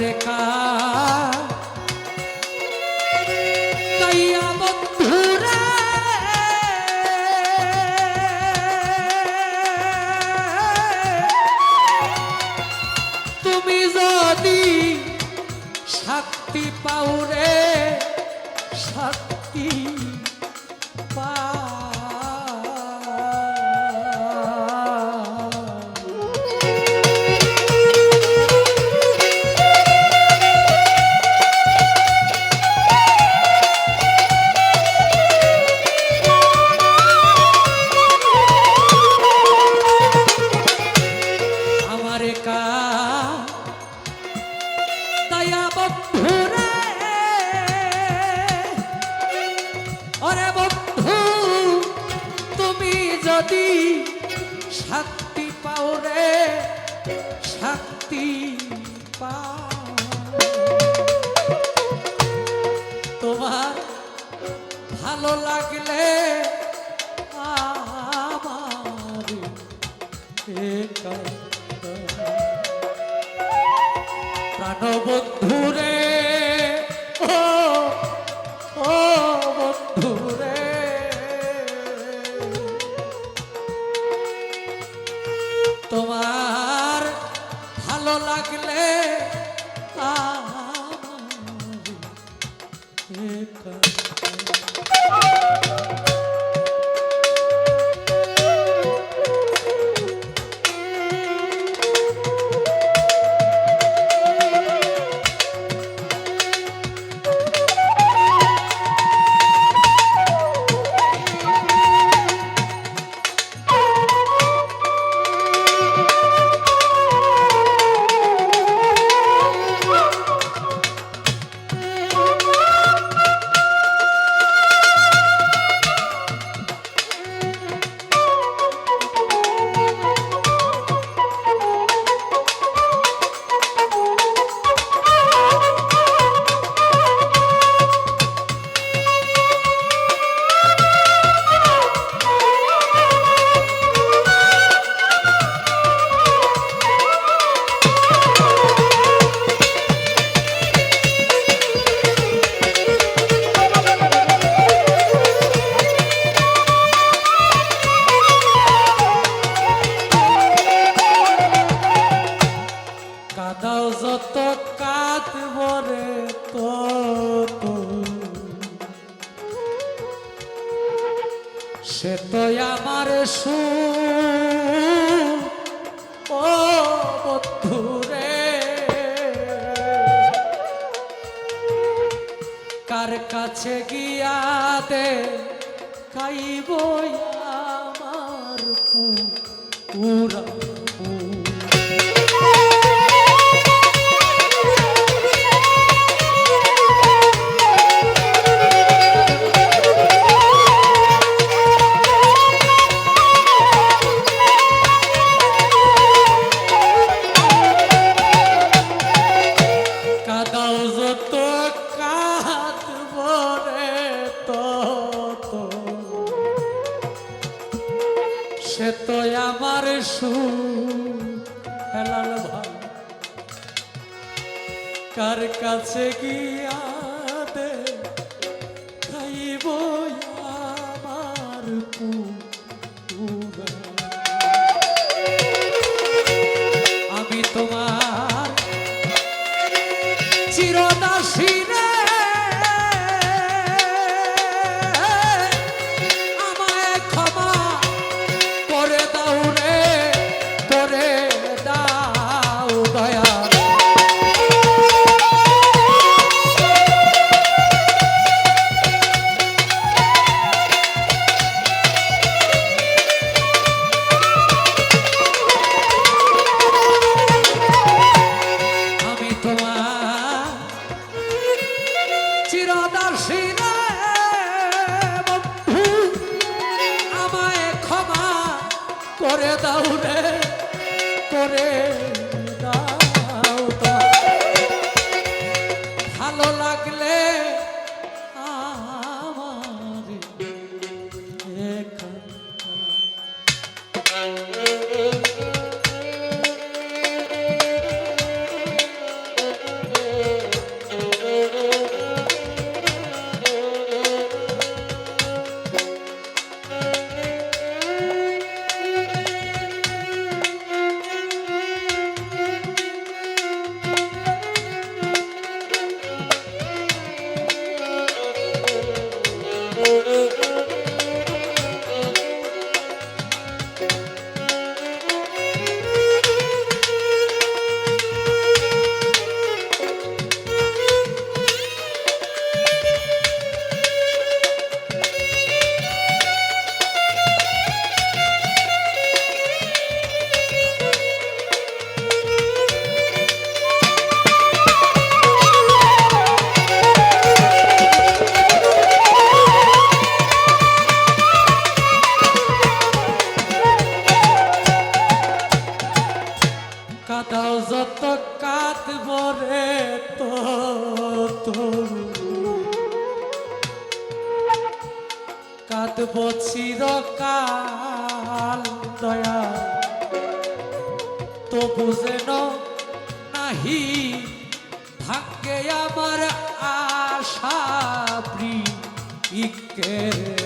Rekha ভালো লাগলে আমার প্রাণবন্ধুরে সে তো আমার সু ও বন্ধু রে। কার কাছে গিয়া দে খাইব আমার পুরা সে তো আমার সু হেলাল ভাই কার কাছে গিয়া দে খাইব আমার আমি তোমার চিরদাসী কাঁদব চিরকাল দয়া। তবু যেন নাহি ভাগ্যে আমার আশা ইকের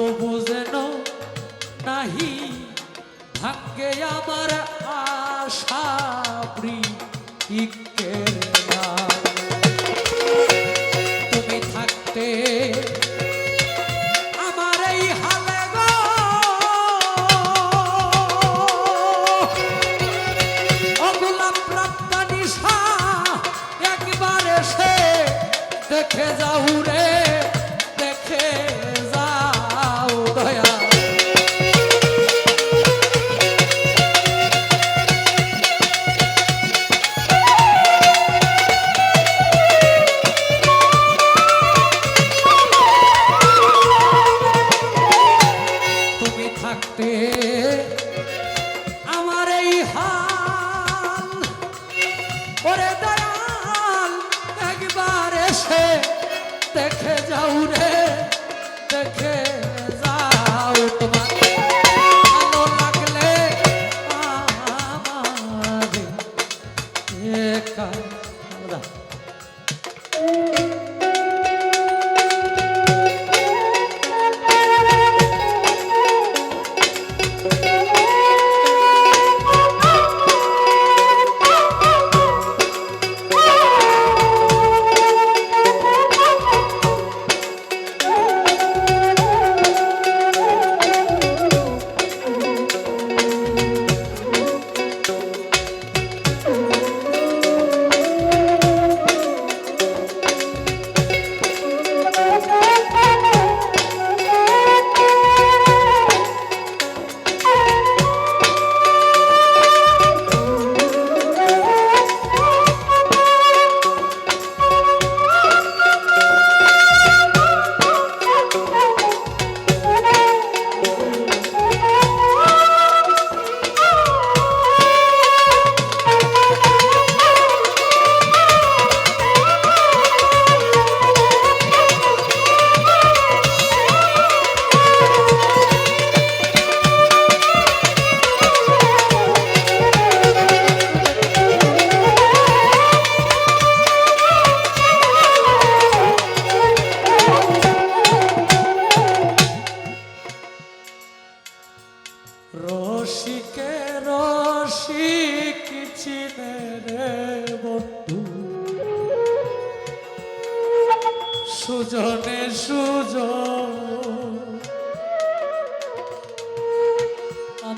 তবু যেন নাহি, ভাগ্যে আমার আশা। তুমি থাকতে আমার এই হালে গো অগুলাম প্রাপ্ত নিশা একবার এসে দেখে থাকতে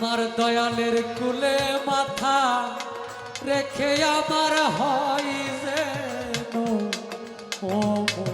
আমার দয়ালের কুলে মাথা রেখে আমার হয় যে অমর।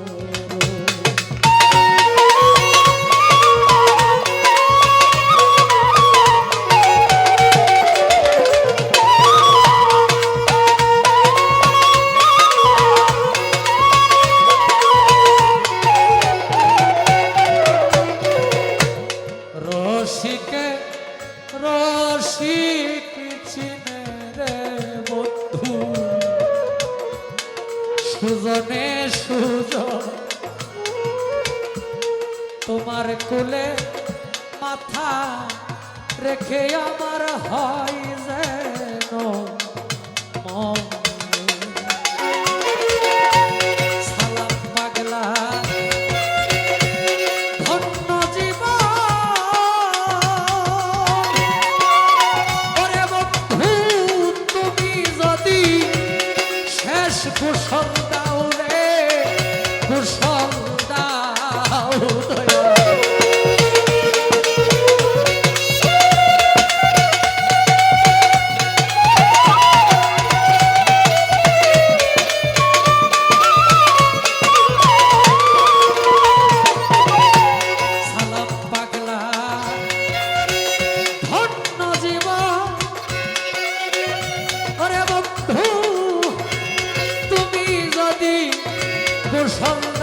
প্রসঙ্গ